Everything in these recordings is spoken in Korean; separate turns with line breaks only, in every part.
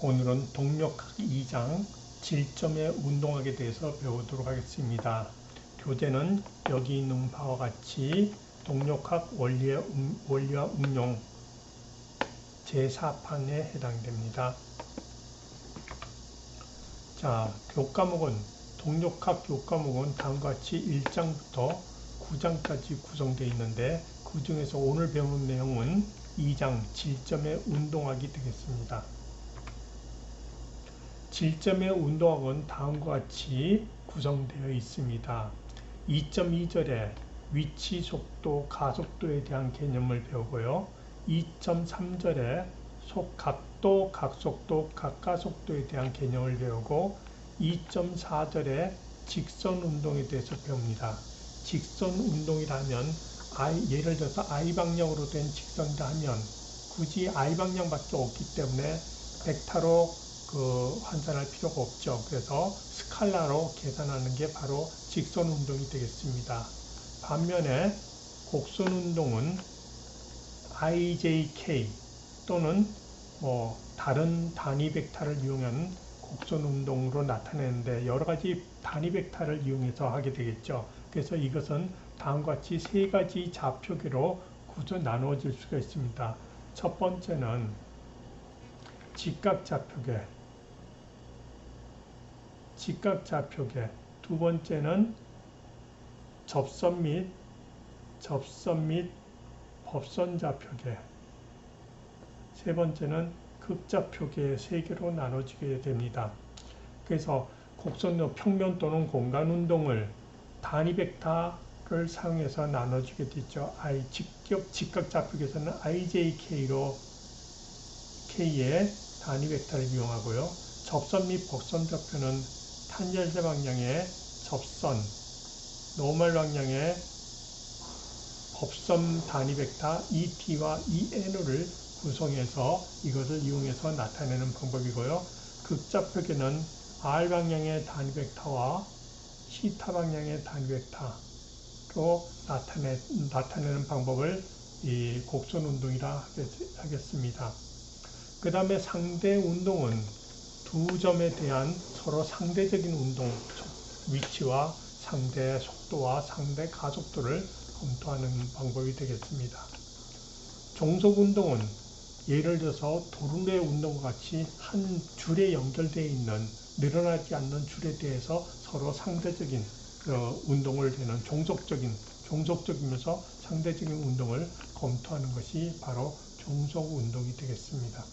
오늘은 동력학 2장 질점의 운동학에 대해서 배우도록 하겠습니다. 교재는 여기 있는 바와 같이 동력학 원리의, 원리와 응용 제4판에 해당됩니다. 자, 교과목은 동력학 교과목은 다음과 같이 1장부터 9장까지 구성되어 있는데 그 중에서 오늘 배우는 내용은 2장 질점의 운동학이 되겠습니다. 질점의 운동학은 다음과 같이 구성되어 있습니다. 2.2절에 위치, 속도, 가속도에 대한 개념을 배우고요. 2.3절에 속 각도, 각속도, 각가속도에 대한 개념을 배우고 2.4절에 직선 운동에 대해서 배웁니다. 직선 운동이라면 I, 예를 들어서 I 방향으로 된 직선이라 하면 굳이 I 방향밖에 없기 때문에 벡터로 그 환산할 필요가 없죠. 그래서 스칼라로 계산하는 게 바로 직선 운동이 되겠습니다. 반면에 곡선 운동은 IJK 또는 뭐 다른 단위 벡터를 이용한 곡선 운동으로 나타내는데 여러 가지 단위 벡터를 이용해서 하게 되겠죠. 그래서 이것은 다음과 같이 세 가지 좌표계로 구조 나누어질 수가 있습니다. 첫 번째는 직각 좌표계, 직각좌표계 두 번째는 접선 및 접선 및 법선좌표계 세 번째는 극좌표계 세 개로 나눠지게 됩니다. 그래서 곡선의 평면 또는 공간 운동을 단위 벡터를 사용해서 나눠주게 되죠. I 직격 직각 좌표계에서는 IJK로 K의 단위 벡터를 이용하고요. 접선 및 복선 좌표는 탄절제 방향의 접선, 노멀 방향의 법선 단위 벡터 ET와 EN을 구성해서 이것을 이용해서 나타내는 방법이고요. 극좌표계는 R 방향의 단위 벡터와 시타 방향의 단위 벡터로 나타내, 나타내는 방법을 이 곡선 운동이라 하겠습니다. 그 다음에 상대 운동은 두 점에 대한 서로 상대적인 운동 위치와 상대 속도와 상대 가속도를 검토하는 방법이 되겠습니다. 종속 운동은 예를 들어서 도르의 운동과 같이 한 줄에 연결되어 있는 늘어나지 않는 줄에 대해서 서로 상대적인 그 운동을 되는 종속적인 종속적이면서 상대적인 운동을 검토하는 것이 바로 종속 운동이 되겠습니다.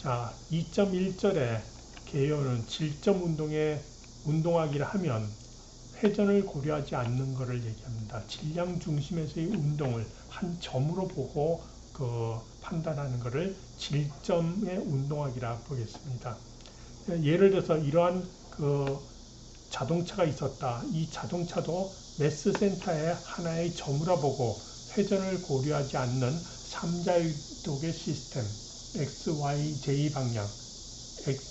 자, 2.1절에 개요는 질점 운동의 운동하기를 하면 회전을 고려하지 않는 것을 얘기합니다. 질량 중심에서의 운동을 한 점으로 보고 그 판단하는 것을 질점의 운동하기라 보겠습니다. 예를 들어서 이러한 그 자동차가 있었다. 이 자동차도 매스 센터에 하나의 점으로 보고 회전을 고려하지 않는 3자유독의 시스템, x, y, z 방향,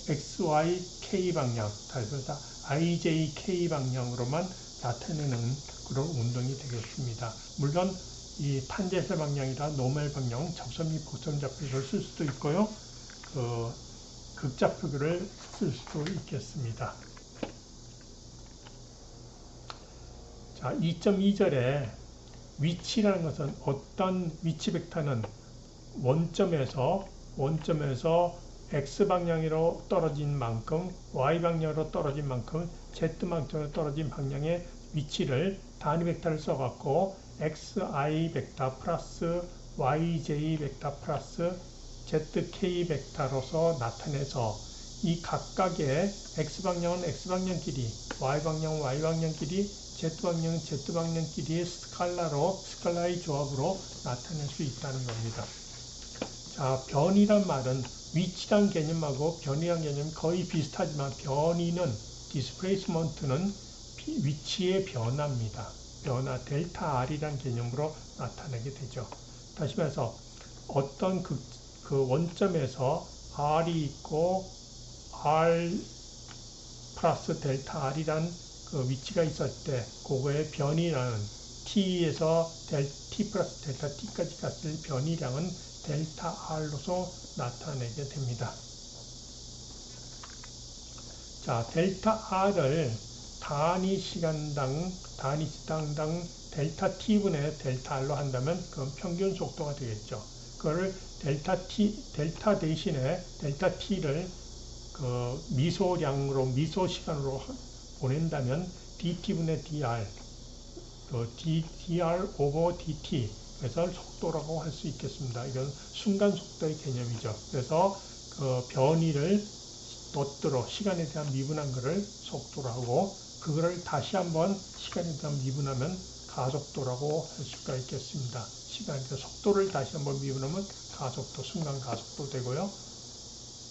x, y, k 방향, 그래서 i, j, k 방향으로만 나타내는 그런 운동이 되겠습니다. 물론 이 탄제세 방향이라 노멀 방향, 접선 및 복선 좌표를 쓸 수도 있고요. 그 극좌표를 쓸 수도 있겠습니다. 자, 2.2절에 위치라는 것은 어떤 위치 벡터는 원점에서 원점에서 x방향으로 떨어진 만큼 y방향으로 떨어진 만큼 z방향으로 떨어진 방향의 위치를 단위 벡터를 써갖고 xi 벡터 플러스 yj 벡터 플러스 zk 벡터로서 나타내서 이 각각의 x방향은 x방향 길이, y방향은 y방향 길이, z방향은 z방향 길이의 스칼라로, 스칼라의 조합으로 나타낼 수 있다는 겁니다. 자, 변이란 말은 위치란 개념하고 변이란 개념이 거의 비슷하지만 변이는 디스플레이스먼트는 위치의 변화입니다. 변화 델타 R이란 개념으로 나타내게 되죠. 다시 말해서 어떤 그, 그 원점에서 R이 있고 R 플러스 델타 R이란 그 위치가 있을 때 그거의 변이라는 t에서 델, t 플러스 델타 t까지 갔을 변이량은 델타 R로서 나타내게 됩니다. 자, 델타 R을 단위 시간당, 단위 시간당 델타 T분의 델타 R로 한다면 그건 평균 속도가 되겠죠. 그거를 델타 T, 델타 대신에 델타 T를 그 미소량으로, 미소 시간으로 보낸다면 dt분의 dr, 그 dr over dt, 그래서 속도라고 할 수 있겠습니다. 이건 순간 속도의 개념이죠. 그래서 그 변이를 덧들어 시간에 대한 미분한 것을 속도로 하고 그거를 다시 한번 시간에 대한 미분하면 가속도라고 할 수가 있겠습니다. 시간에 대한 속도를 다시 한번 미분하면 가속도, 순간 가속도 되고요.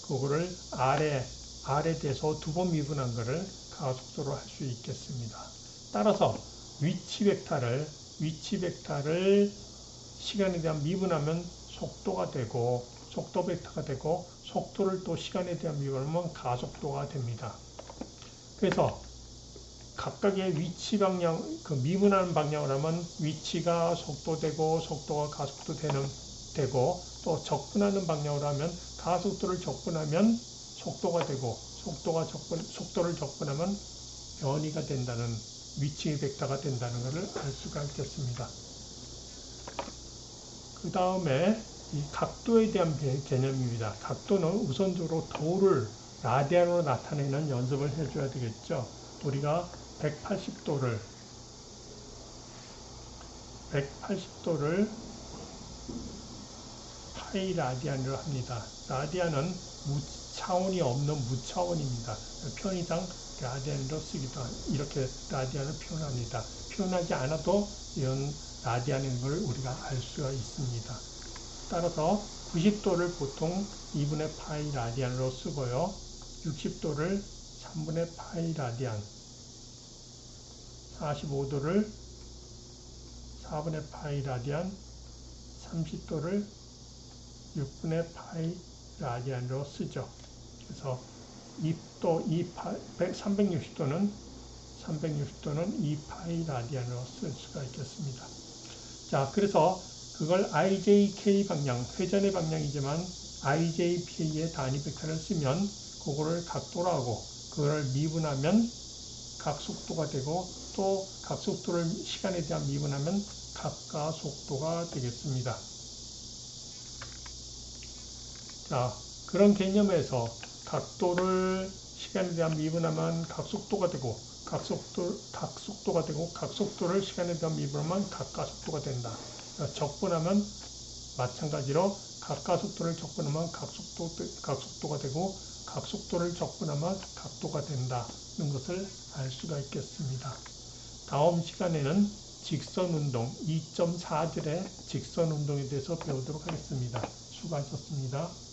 그거를 R에, R에 대해서 두 번 미분한 것을 가속도로 할 수 있겠습니다. 따라서 위치 벡터를, 위치 벡터를 시간에 대한 미분하면 속도가 되고, 속도 벡터가 되고, 속도를 또 시간에 대한 미분하면 가속도가 됩니다. 그래서 각각의 위치 방향, 그 미분하는 방향을 하면 위치가 속도되고 속도가 가속도 되는, 되고 또 적분하는 방향으로 하면 가속도를 적분하면 속도가 되고 속도가 적분, 속도를 적분하면 변이가 된다는 위치 벡터가 된다는 것을 알 수가 있겠습니다. 그 다음에 이 각도에 대한 개념입니다. 각도는 우선적으로 도를 라디안으로 나타내는 연습을 해줘야 되겠죠. 우리가 180도를 180도를 파이 라디안으로 합니다. 라디안은 차원이 없는 무차원입니다. 편의상 라디안으로 쓰기도 이렇게 라디안을 표현합니다. 표현하지 않아도 이런 라디안인 걸 우리가 알 수가 있습니다. 따라서 90도를 보통 2분의 파이 라디안으로 쓰고요. 60도를 3분의 파이 라디안 45도를 4분의 파이 라디안 30도를 6분의 파이 라디안으로 쓰죠. 그래서 2도 2 360도는 360도는 2파이 라디안으로 쓸 수가 있겠습니다. 자, 그래서 그걸 IJK 방향, 회전의 방향이지만 IJP의 단위 벡터를 쓰면 그거를 각도로 하고 그거를 미분하면 각속도가 되고 또 각속도를 시간에 대한 미분하면 각가속도가 되겠습니다. 자, 그런 개념에서 각도를 시간에 대한 미분하면 각속도가 되고 각속도, 각속도가 되고 각속도를 시간에 대한 미분하면 각가속도가 된다. 그러니까 적분하면 마찬가지로 각가속도를 적분하면 각속도, 각속도가 되고 각속도를 적분하면 각도가 된다는 것을 알 수가 있겠습니다. 다음 시간에는 직선운동 2.4절의 직선운동에 대해서 배우도록 하겠습니다. 수고하셨습니다.